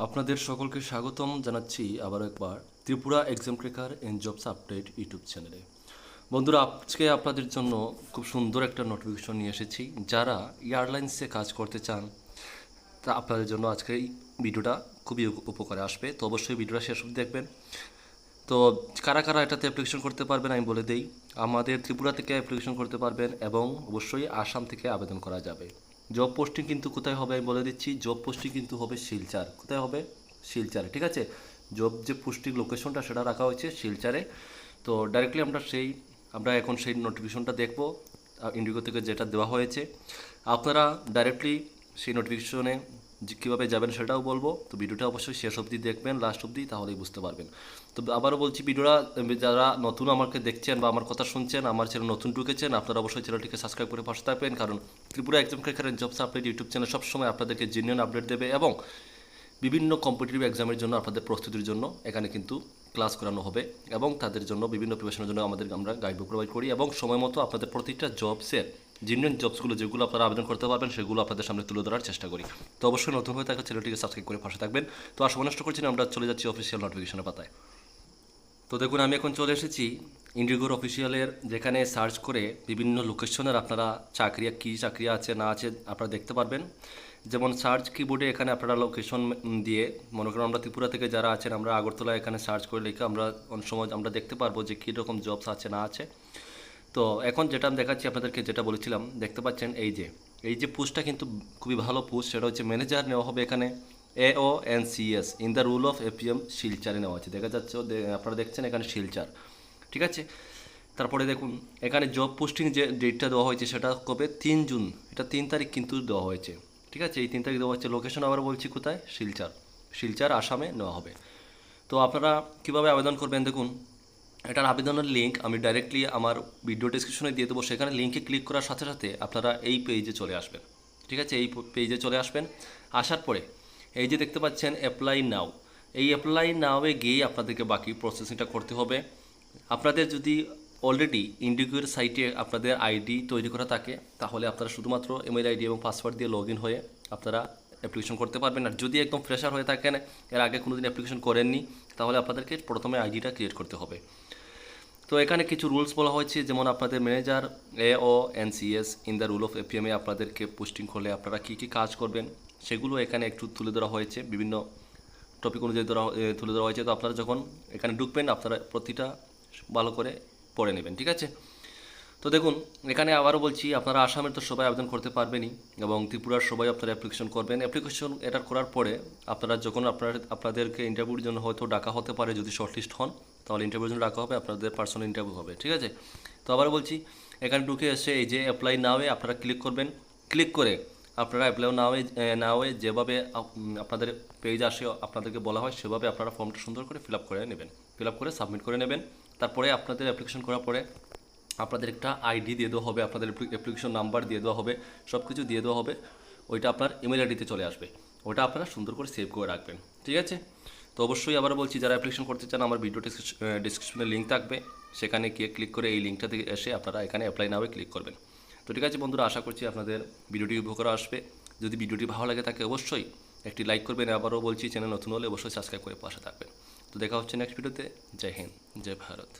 আপনাদের সকলকে স্বাগতম জানাচ্ছি আবার একবার Tripura exam cracker and jobs update YouTube চ্যানেলে বন্ধুরা, আজকে আপনাদের জন্য খুব সুন্দর একটা নোটিফিকেশন নিয়ে এসেছি। যারা এয়ারলাইন্সে কাজ করতে চান, তা আপনাদের জন্য আজকে এই ভিডিওটা খুবই উপকারে আসবে। তো অবশ্যই ভিডিওটা শেষ অবধি দেখবেন। তো কারা কারা এটাতে অ্যাপ্লিকেশন করতে পারবেন আমি বলে দেই। আমাদের ত্রিপুরা থেকে অ্যাপ্লিকেশন করতে পারবেন এবং অবশ্যই আসাম থেকে আবেদন করা যাবে। জব পোস্টিং কিন্তু কোথায় হবে আমি বলে দিচ্ছি জব পোস্টিং কিন্তু হবে শিলচার। কোথায় হবে? শিলচারে, ঠিক আছে? জব যে পোস্টিং লোকেশনটা সেটা রাখা হয়েছে শিলচারে। তো ডাইরেক্টলি আমরা সেই, আমরা এখন সেই নোটিফিকেশনটা দেখব ইন্ডিগো থেকে যেটা দেওয়া হয়েছে। আপনারা ডাইরেক্টলি সেই নোটিফিকেশনে যে কীভাবে যাবেন সেটাও বলব। তো ভিডিওটা অবশ্যই শেষ অবধি দেখবেন লাস্ট অবধি, তাহলেই বুঝতে পারবেন। তো আবারও বলছি, ভিডিওটা যারা নতুন আমাকে দেখছেন বা আমার কথা শুনছেন, আমার চ্যানেল নতুন ঢুকেছেন, আপনারা অবশ্যই চ্যানেলটিকে সাবস্ক্রাইব করে পাশে থাকবেন। কারণ ত্রিপুরা এক্সাম ক্রেকারের জবস আপডেট ইউটিউব চ্যানেল সবসময় আপনাদেরকে জেনুইন আপডেট দেবে এবং বিভিন্ন কম্পিটিটিভ এক্সামের জন্য আপনাদের প্রস্তুতির জন্য এখানে কিন্তু ক্লাস করানো হবে এবং তাদের জন্য বিভিন্ন প্রিপারেশনের জন্য আমাদের আমরা গাইডবুক প্রোভাইড করি এবং সময় মতো আপনাদের প্রতিটা জবসের জিনিয়ন জবসগুলো যেগুলো আপনারা আবেদন করতে পারবেন, সেগুলো আপনাদের সামনে তুলে ধরার চেষ্টা করি। তো অবশ্যই নতুন হয়ে থাকা চ্যানেলটিকে সাবস্ক্রাইব করে পাশে থাকবেন। তো আর সময় নষ্ট করছি না, আমরা চলে যাচ্ছি অফিসিয়াল নোটিফিকেশনের পাতায়। তো দেখুন, আমি এখন চলে এসেছি ইন্ডিগোর অফিসিয়ালের যেখানে সার্চ করে বিভিন্ন লোকেশনের আপনারা চাকরি, কী চাকরি আছে, না আছে, আপনারা দেখতে পারবেন। যেমন সার্চ কিবোর্ডে এখানে আপনারা লোকেশন দিয়ে, মনে করুন আমরা ত্রিপুরা থেকে যারা আছেন, আমরা আগরতলা এখানে সার্চ করে লিখে আমরা অনেক সময় আমরা দেখতে পারব যে কী রকম জবস আছে, না আছে। তো এখন যেটা আমি দেখাচ্ছি আপনাদেরকে, যেটা বলেছিলাম, দেখতে পাচ্ছেন এই যে এই যে পোস্টটা কিন্তু খুবই ভালো পোস্ট সেটা হচ্ছে ম্যানেজার নেওয়া হবে এখানে A O N C S in the rule of APM শিলচারে নেওয়া আছে। দেখা যাচ্ছে আপনারা দেখছেন এখানে শিলচার ঠিক আছে? তারপরে দেখুন, এখানে জব পোস্টিং যে ডেটটা দেওয়া হয়েছে, সেটা কবে? তিন জুন। এটা তিন তারিখ কিন্তু দেওয়া হয়েছে। ঠিক আছে? এই তিন তারিখ দেওয়া হচ্ছে লোকেশন আবার বলছি কোথায়? শিলচার শিলচার আসামে নেওয়া হবে। তো আপনারা কীভাবে আবেদন করবেন দেখুন এটার আবেদনের লিঙ্ক আমি ডাইরেক্টলি আমার ভিডিও ডিসক্রিপশনে দিয়ে দেবো। সেখানে লিঙ্কে ক্লিক করার সাথে সাথে আপনারা এই পেজে চলে আসবেন। ঠিক আছে? এই পেজে চলে আসবেন। আসার পরে এই যে দেখতে পাচ্ছেন অ্যাপ্লাই নাও এই অ্যাপ্লাই নাওয়ে গিয়ে আপনাদেরকে বাকি প্রসেসিংটা করতে হবে। আপনাদের যদি অলরেডি ইন্ডিগোর সাইটে আপনাদের আইডি তৈরি করা থাকে, তাহলে আপনারা শুধুমাত্র ইমেল আইডি এবং পাসওয়ার্ড দিয়ে লগ হয়ে আপনারা অ্যাপ্লিকেশন করতে পারবেন। আর যদি একদম ফ্রেশার হয়ে থাকেন, এর আগে কোনো দিন অ্যাপ্লিকেশন করেননি, তাহলে আপনাদেরকে প্রথমে আইডিটা ক্রিয়েট করতে হবে। তো এখানে কিছু রুলস বলা হয়েছে, যেমন আপনাদের manager A O N NCS in the rule of এপিএমে আপনাদেরকে পোস্টিং করলে আপনারা কী কী কাজ করবেন, সেগুলো এখানে একটু তুলে ধরা হয়েছে, বিভিন্ন টপিক অনুযায়ী ধরা তুলে ধরা হয়েছে। তো আপনারা যখন এখানে ঢুকবেন, আপনারা প্রতিটা ভালো করে পড়ে নেবেন, ঠিক আছে? তো দেখুন, এখানে আবারও বলছি, আপনারা আসামের তো সবাই আবেদন করতে পারবেনই, এবং ত্রিপুরার সবাই আপনারা অ্যাপ্লিকেশন করবেন। অ্যাপ্লিকেশন এটা করার পরে আপনারা যখন আপনার, আপনাদেরকে ইন্টারভিউর জন্য হয়তো ডাকা হতে পারে, যদি শর্টলিস্ট হন তাহলে ইন্টারভিউর জন্য ডাকা হবে, আপনাদের পার্সোনাল ইন্টারভিউ হবে, ঠিক আছে? তো আবার বলছি, এখানে ঢুকে এসে এই যে অ্যাপ্লাই নাওয়ে আপনারা ক্লিক করবেন। ক্লিক করে আপনারা অ্যাপ্লাই না হয়ে না হয়ে যেভাবে আপনাদের পেজ আসে, আপনাদেরকে বলা হয়, সেভাবে আপনারা ফর্মটা সুন্দর করে ফিল আপ করে নেবেন। ফিল আপ করে সাবমিট করে নেবেন। তারপরে আপনাদের অ্যাপ্লিকেশন করার পরে আপনাদের একটা আইডি দিয়ে দেওয়া হবে, আপনাদের অ্যাপ্লিকেশন নাম্বার দিয়ে দেওয়া হবে সব কিছু দিয়ে দেওয়া হবে। ওইটা আপনার ইমেল আইডিতে চলে আসবে। ওটা আপনারা সুন্দর করে সেভ করে রাখবেন, ঠিক আছে? তো অবশ্যই আবার বলছি, যারা অ্যাপ্লিকেশন করতে চান, আমার ভিডিও ডিসক্রিপশনে লিঙ্ক থাকবে। সেখানে গিয়ে ক্লিক করে এই লিঙ্কটা থেকে এসে আপনারা এখানে অ্যাপ্লাই নাও ক্লিক করবেন। তো ঠিক আছে বন্ধুরা, আশা করছি আপনাদের ভিডিওটি উপকার আসবে। যদি ভিডিওটি ভালো লাগে থাকে অবশ্যই একটি লাইক করবেন। আবারও বলছি চ্যানেল নতুন হলে অবশ্যই সাবস্ক্রাইব করে পাশে থাকবেন। তো দেখা হচ্ছে নেক্সট ভিডিওতে জয় হিন্দ, জয় ভারত।